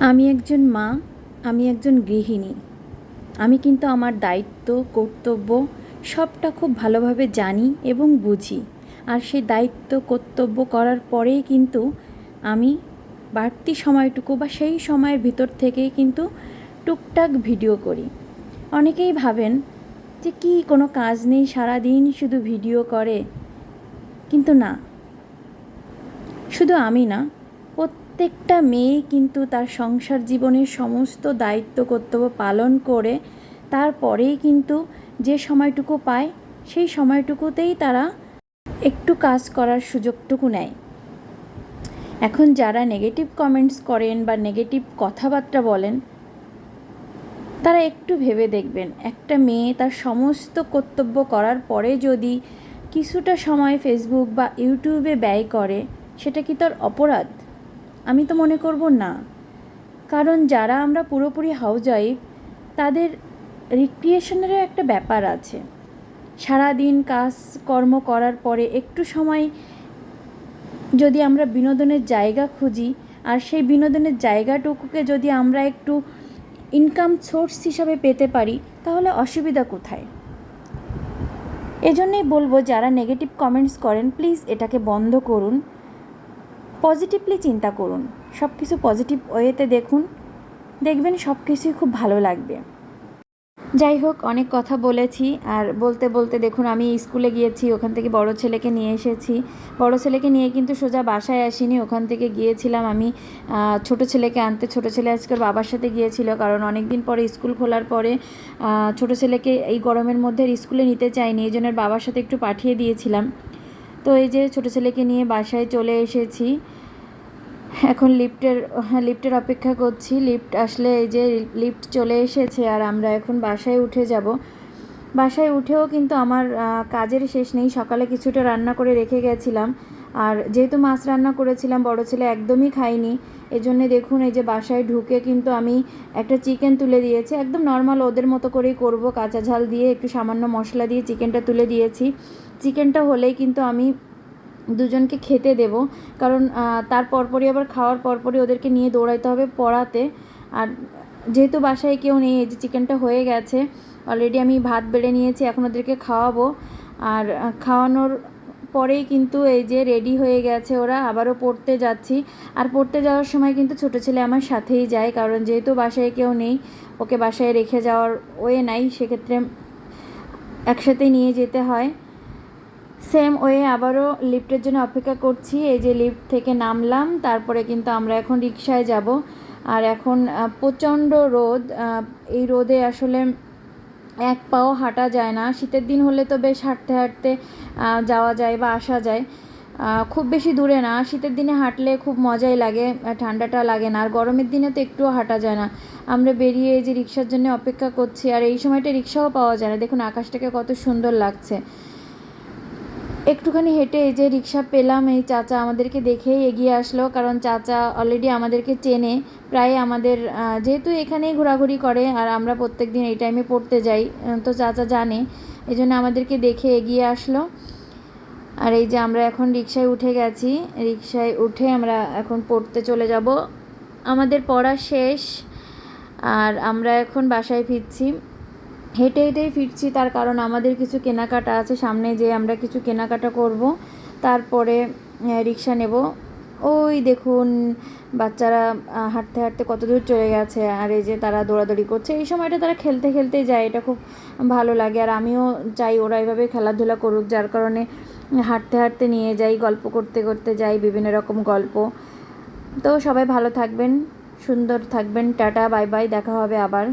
আমি একজন মা, আমি একজন গৃহিণী। আমি কিন্তু আমার দায়িত্ব, কর্তব্য সবটা খুব ভালোভাবে জানি এবং বুঝি। আর সেই দায়িত্ব, কর্তব্য করার পরেই কিন্তু আমি বাড়তি সময়টুকু বা সেই সময়ের ভিতর থেকেই কিন্তু টুকটাক ভিডিও করি। অনেকেই ভাবেন যে কি, কোনো কাজ নেই, সারাদিন শুধু ভিডিও করে। কিন্তু না। শুধু আমি না প্রত্যেকটা মেয়ে কিন্তু তার সংসার জীবনের সমস্ত দায়িত্ব, কর্তব্য পালন করে তারপরেই কিন্তু যে সময়টুকু পায়, সেই সময়টুকুতেই তারা একটু কাজ করার সুযোগটুকু নেয়। এখন যারা নেগেটিভ কমেন্টস করেন বা নেগেটিভ কথাবার্তা বলেন, তারা একটু ভেবে দেখবেন, একটা মেয়ে তার সমস্ত কর্তব্য করার পরে যদি কিছুটা সময় ফেসবুক বা ইউটিউবে ব্যয় করে, সেটা কি তার অপরাধ? আমি তো মনে করব না। কারণ যারা আমরা পুরোপুরি হাউস ওয়াইফ তাদের রিক্রিয়েশনেরও একটা ব্যাপার আছে। সারাদিন কাজ, কর্ম করার পরে একটু সময় যদি আমরা বিনোদনের জায়গা খুঁজি, আর সেই বিনোদনের জায়গাটুকুকে যদি আমরা একটু ইনকাম সোর্স হিসাবে পেতে পারি, তাহলে অসুবিধা কোথায়? এজন্যই বলব, যারা নেগেটিভ কমেন্টস করেন প্লিজ এটাকে বন্ধ করুন। পজিটিভলি চিন্তা করুন। সব কিছু পজিটিভ ওয়েতে দেখুন। দেখবেন সব কিছুই খুব ভালো লাগবে। যাই হোক, অনেক কথা বলেছি। আর বলতে বলতে দেখুন, আমি স্কুলে গিয়েছি, ওখান থেকে বড় ছেলেকে নিয়ে এসেছি। বড় ছেলেকে নিয়ে কিন্তু সোজা বাসায় আসিনি। ওখান থেকে গিয়েছিলাম আমি ছোট ছেলেকে আনতে। ছোট ছেলে আজকে বাবার সাথে গিয়েছিল, কারণ অনেক দিন পরে স্কুল খোলার পরে ছোট ছেলেকে এই গরমের মধ্যে স্কুলে নিতে চাইনি। এই জন্য বাবার সাথে একটু পাঠিয়ে দিয়েছিলাম। তো এই যে ছোটো ছেলেকে নিয়ে বাসায় চলে এসেছি। এখন লিফটের হ্যাঁ লিফটের অপেক্ষা করছি। লিফট আসলে এই যে লিফট চলে এসেছে আর আমরা এখন বাসায় উঠে যাব। বাসায় উঠেও কিন্তু আমার কাজের শেষ নেই। সকালে কিছুটা রান্না করে রেখে গেছিলাম। আর যেহেতু মাছ রান্না করেছিলাম, বড় ছেলে একদমই খাইনি এজন্য দেখুন, এই যে বাসায় ঢুকে কিন্তু আমি একটা চিকেন তুলে দিয়েছি। একদম নর্মাল ওদের মতো করেই করব, কাঁচা ঝাল দিয়ে একটু সামান্য মশলা দিয়ে চিকেনটা তুলে দিয়েছি। চিকেনটা হলেই কিন্তু আমি দুজনকে খেতে দেব। কারণ তার পরপরই আবার খাওয়ার পরপরই ওদেরকে নিয়ে দৌড়াইতে হবে পড়াতে। আর যেহেতু বাসায় কেউ নেই, এই যে চিকেনটা হয়ে গেছে অলরেডি আমি ভাত বেড়ে নিয়েছি, এখন ওদেরকে খাওয়াবো। আর খাওয়ানোর পরেই কিন্তু এই যে রেডি হয়ে গেছে ওরা, আবারও পড়তে যাচ্ছি। আর পড়তে যাওয়ার সময় কিন্তু ছোটো ছেলে আমার সাথেই যায়, কারণ যেহেতু বাসায় কেউ নেই, ওকে বাসায় রেখে যাওয়ার ওয়ে নাই, সেক্ষেত্রে একসাথে নিয়ে যেতে হয়। সেম ওয়ে আবারও লিফটের জন্য অপেক্ষা করছি, এই যে লিফট থেকে নামলাম, তারপরে কিন্তু আমরা এখন রিক্সায় যাব। আর এখন প্রচণ্ড রোদ এই রোদে আসলে এক পাও হাঁটা যায় না। শীতের দিন হলে তো বেশ হাঁটতে হাঁটতে যাওয়া যায় বা আসা যায়। খুব বেশি দূরে না। শীতের দিনে হাঁটলে খুব মজাই লাগে ঠান্ডাটা লাগে না। আর গরমের দিনে তো একটুও হাঁটা যায় না। আমরা বেরিয়ে যে রিক্সার জন্য অপেক্ষা করছি, আর এই সময়টা রিক্সাও পাওয়া যায় না। দেখুন, আকাশটাকে কত সুন্দর লাগছে। একটুখানি হেঁটে এই যে রিক্সা পেলাম, এই চাচা আমাদেরকে দেখেই এগিয়ে আসলো, কারণ চাচা অলরেডি আমাদেরকে চেনে, প্রায় আমাদের যেহেতু এখানেই ঘোরাঘুরি করে আর আমরা প্রত্যেক দিন এই টাইমে পড়তে যাই তো চাচা জানে এই জন্য আমাদেরকে দেখে এগিয়ে আসলো। আর এই যে আমরা এখন রিক্সায় উঠে গেছি, রিক্সায় উঠে আমরা এখন পড়তে চলে যাব। আমাদের পড়া শেষ, আর আমরা এখন বাসায় ফিরছি। হেঁটে হেঁটেই ফিরছি, তার কারণ আমাদের কিছু কেনাকাটা আছে। সামনে যে আমরা কিছু কেনাকাটা করব, তারপরে রিক্সা নেব। ওই দেখুন, বাচ্চারা হাঁটতে হাঁটতে কত দূর চলে গেছে, আর এই যে তারা দৌড়াদৌড়ি করছে। এই সময়টা তারা খেলতে খেলতে যায়, এটা খুব ভালো লাগে। আর আমিও চাই ওরা এভাবে খেলাধুলা করুক, যার কারণে হাঁটতে হাঁটতে নিয়ে যাই, গল্প করতে করতে যাই, বিভিন্ন রকম গল্প। তো সবাই ভালো থাকবেন, সুন্দর থাকবেন। টাটা, বাই বাই, দেখা হবে আবার।